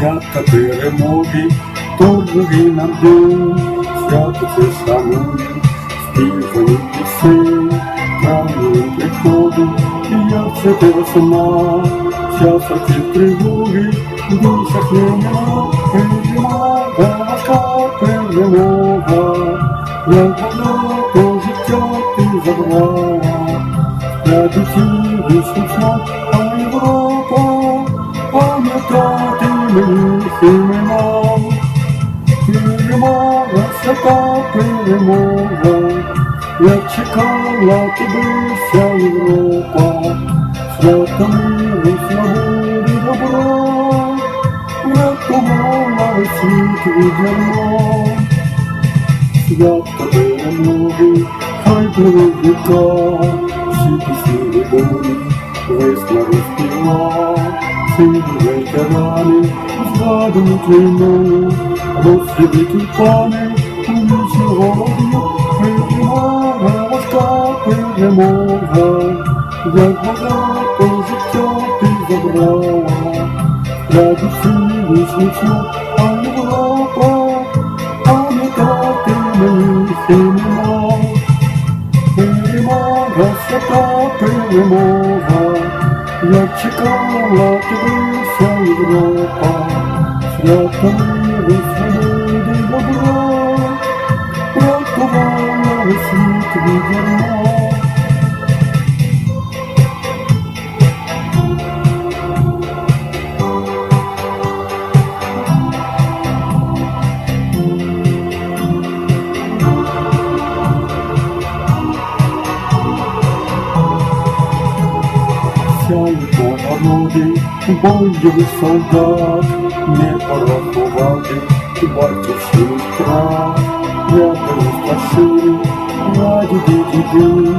свята перемоги, торгові нам день, свято це шанує, співані пісень, правильним приходом, і як це те весна, часу ті тривоги, в душах нема, перемога, важка перемога, як вона, то життя ти забрала. Радіті вічно, а Свята перемога, як чекала тебе вся Європа, свята миру, свободи, добро, врятувала весь світ від ярма. Свято перемоги, хай буде віка, всі пісні любові, весна розпіва, сили ветерани, згадують війну, розсвіти тюльпани, перемога, як багато життя ти забрала, радісті вічнічно, а Європа, пам'ятати мені імена. Перемога, свята перемога, як чекала тебе вся Європа, свята Сяють погороди, бойовий солдат, не порахувати батьківщину втрат. Рядом старшини, прадіди, діди,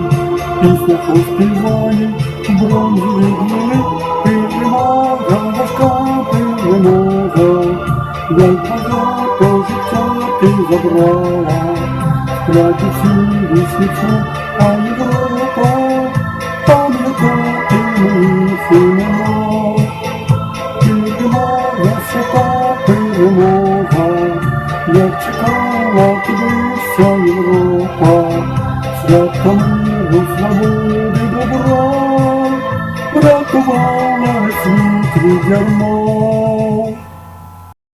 пісня поспівали, бронзові діли, перемога, важка перемога, як багато життя ти забрала, традиції вісницю, а Європа Перемога, мова, як чекала тебе вся Європа, свята миру, свободи, добра, врятувала світ від ярма.